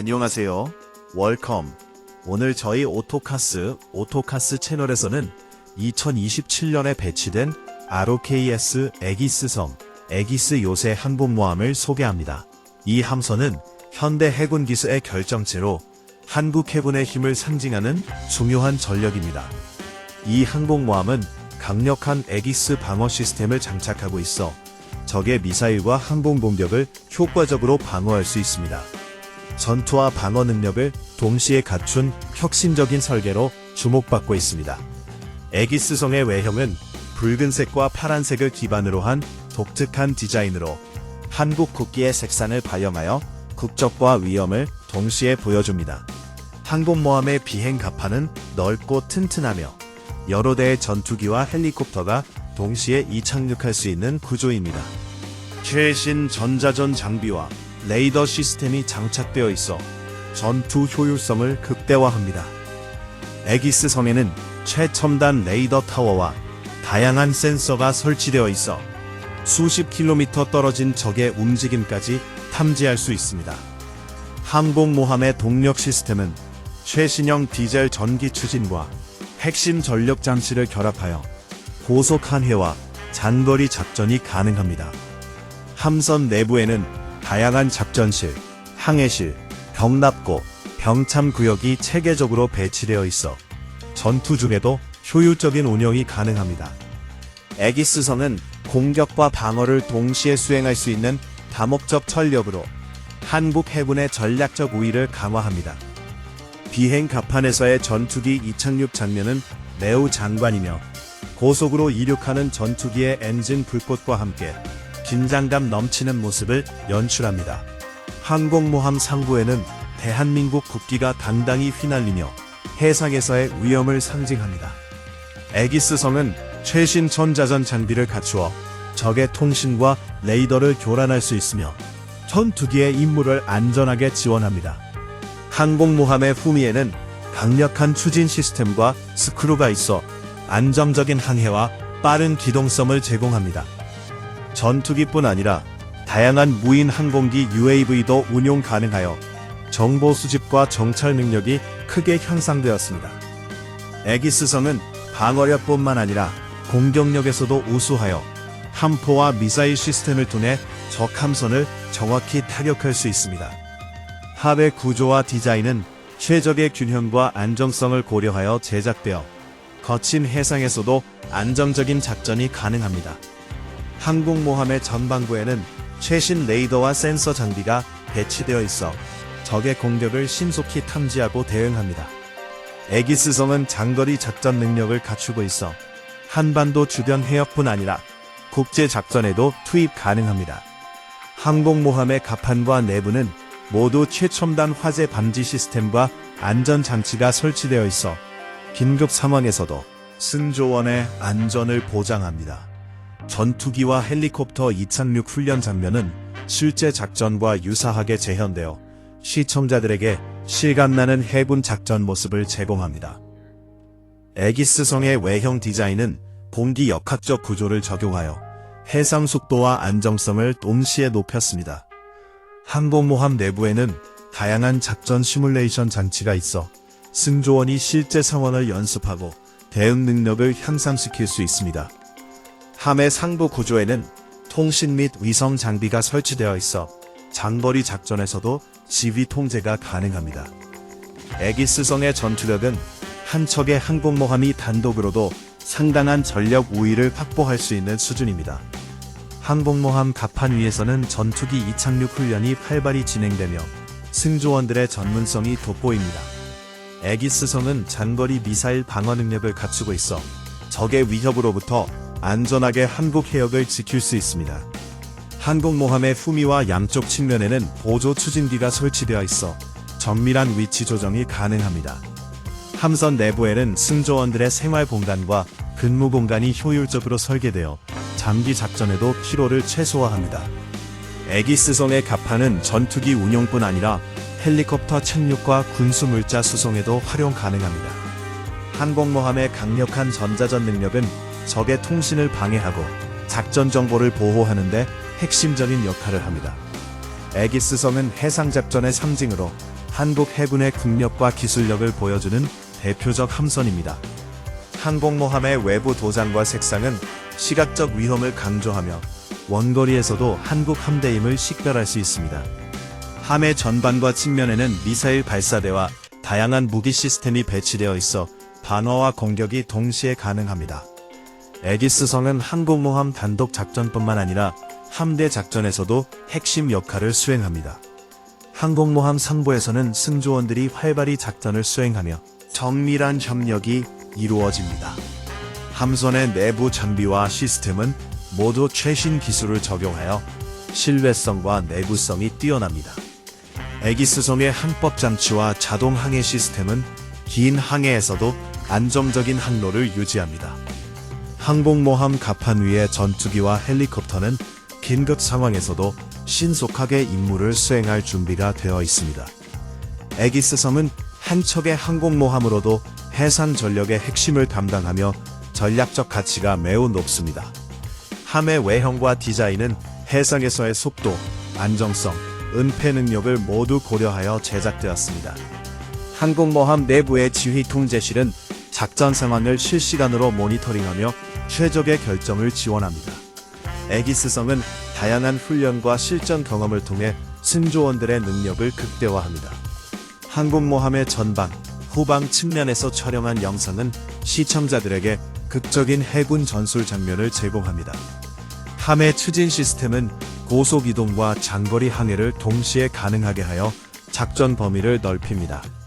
안녕하세요. 월컴. 오늘 저희 오토카스, 오토카스 채널에서는 2027년에 배치된 ROKS 에기스성, 에기스 요새 항공모함을 소개합니다. 이 함선은 현대 해군 기수의 결정체로 한국 해군의 힘을 상징하는 중요한 전력입니다. 이 항공모함은 강력한 에기스 방어 시스템을 장착하고 있어 적의 미사일과 항공 공격을 효과적으로 방어할 수 있습니다. 전투와 방어 능력을 동시에 갖춘 혁신적인 설계로 주목받고 있습니다. 에기스성의 외형은 붉은색과 파란색을 기반으로 한 독특한 디자인으로 한국 국기의 색상을 발현하여 국적과 위험을 동시에 보여줍니다. 항공모함의 비행 갑판은 넓고 튼튼하며 여러 대의 전투기와 헬리콥터가 동시에 이착륙할 수 있는 구조입니다. 최신 전자전 장비와 레이더 시스템이 장착되어 있어 전투 효율성을 극대화합니다. 에기스 성에는 최첨단 레이더 타워와 다양한 센서가 설치되어 있어 수십 킬로미터 떨어진 적의 움직임까지 탐지할 수 있습니다. 항공모함의 동력 시스템은 최신형 디젤 전기 추진과 핵심 전력 장치를 결합하여 고속 항해와 장거리 작전이 가능합니다. 함선 내부에는 다양한 작전실, 항해실, 병납고, 병참 구역이 체계적으로 배치되어 있어 전투 중에도 효율적인 운영이 가능합니다. 에기스선은 공격과 방어를 동시에 수행할 수 있는 다목적 전력으로 한국 해군의 전략적 우위를 강화합니다. 비행 갑판에서의 전투기 이착륙 장면은 매우 장관이며 고속으로 이륙하는 전투기의 엔진 불꽃과 함께 긴장감 넘치는 모습을 연출합니다. 항공모함 상부에는 대한민국 국기가 당당히 휘날리며 해상에서의 위험을 상징합니다. 에기스성은 최신 전자전 장비를 갖추어 적의 통신과 레이더를 교란할 수 있으며 전투기의 임무를 안전하게 지원합니다. 항공모함의 후미에는 강력한 추진 시스템과 스크루가 있어 안정적인 항해와 빠른 기동성을 제공합니다. 전투기뿐 아니라 다양한 무인 항공기 UAV도 운용 가능하여 정보 수집과 정찰 능력이 크게 향상되었습니다. 에기스성은 방어력뿐만 아니라 공격력에서도 우수하여 함포와 미사일 시스템을 통해 적 함선을 정확히 타격할 수 있습니다. 합의 구조와 디자인은 최적의 균형과 안정성을 고려하여 제작되어 거친 해상에서도 안정적인 작전이 가능합니다. 항공모함의 전방부에는 최신 레이더와 센서 장비가 배치되어 있어 적의 공격을 신속히 탐지하고 대응합니다. 에기스성은 장거리 작전 능력을 갖추고 있어 한반도 주변 해역뿐 아니라 국제 작전에도 투입 가능합니다. 항공모함의 갑판과 내부는 모두 최첨단 화재 방지 시스템과 안전 장치가 설치되어 있어 긴급 상황에서도 승조원의 안전을 보장합니다. 전투기와 헬리콥터 이착륙 훈련 장면은 실제 작전과 유사하게 재현되어 시청자들에게 실감나는 해군 작전 모습을 제공합니다. 에기스성의 외형 디자인은 공기 역학적 구조를 적용하여 해상 속도와 안정성을 동시에 높였습니다. 항공모함 내부에는 다양한 작전 시뮬레이션 장치가 있어 승조원이 실제 상황을 연습하고 대응 능력을 향상시킬 수 있습니다. 함의 상부 구조에는 통신 및 위성 장비가 설치되어 있어 장거리 작전에서도 지휘 통제가 가능합니다. 에기스성의 전투력은 한 척의 항공모함이 단독으로도 상당한 전력 우위를 확보할 수 있는 수준입니다. 항공모함 갑판 위에서는 전투기 이착륙 훈련이 활발히 진행되며 승조원들의 전문성이 돋보입니다. 에기스성은 장거리 미사일 방어 능력을 갖추고 있어 적의 위협으로부터 안전하게 한국 해역을 지킬 수 있습니다. 항공모함의 후미와 양쪽 측면에는 보조 추진기가 설치되어 있어 정밀한 위치 조정이 가능합니다. 함선 내부에는 승조원들의 생활 공간과 근무 공간이 효율적으로 설계되어 장기 작전에도 피로를 최소화합니다. 에기스성의 갑판은 전투기 운용뿐 아니라 헬리콥터 착륙과 군수 물자 수송에도 활용 가능합니다. 항공모함의 강력한 전자전 능력은 적의 통신을 방해하고 작전 정보를 보호하는 데 핵심적인 역할을 합니다. 에기스성은 해상 작전의 상징으로 한국 해군의 국력과 기술력을 보여주는 대표적 함선입니다. 항공모함의 외부 도장과 색상은 시각적 위험을 강조하며 원거리에서도 한국 함대임을 식별할 수 있습니다. 함의 전반과 측면에는 미사일 발사대와 다양한 무기 시스템이 배치되어 있어 방어와 공격이 동시에 가능합니다. 에기스성은 항공모함 단독 작전뿐만 아니라 함대 작전에서도 핵심 역할을 수행합니다. 항공모함 상부에서는 승조원들이 활발히 작전을 수행하며 정밀한 협력이 이루어집니다. 함선의 내부 장비와 시스템은 모두 최신 기술을 적용하여 신뢰성과 내구성이 뛰어납니다. 에기스성의 항법 장치와 자동 항해 시스템은 긴 항해에서도 안정적인 항로를 유지합니다. 항공모함 갑판 위의 전투기와 헬리콥터는 긴급 상황에서도 신속하게 임무를 수행할 준비가 되어 있습니다. 에기스 섬은 한 척의 항공모함으로도 해상 전력의 핵심을 담당하며 전략적 가치가 매우 높습니다. 함의 외형과 디자인은 해상에서의 속도, 안정성, 은폐 능력을 모두 고려하여 제작되었습니다. 항공모함 내부의 지휘 통제실은 작전 상황을 실시간으로 모니터링하며 최적의 결정을 지원합니다. 에기스성은 다양한 훈련과 실전 경험을 통해 승조원들의 능력을 극대화합니다. 항공모함의 전방, 후방 측면에서 촬영한 영상은 시청자들에게 극적인 해군 전술 장면을 제공합니다. 함의 추진 시스템은 고속 이동과 장거리 항해를 동시에 가능하게 하여 작전 범위를 넓힙니다.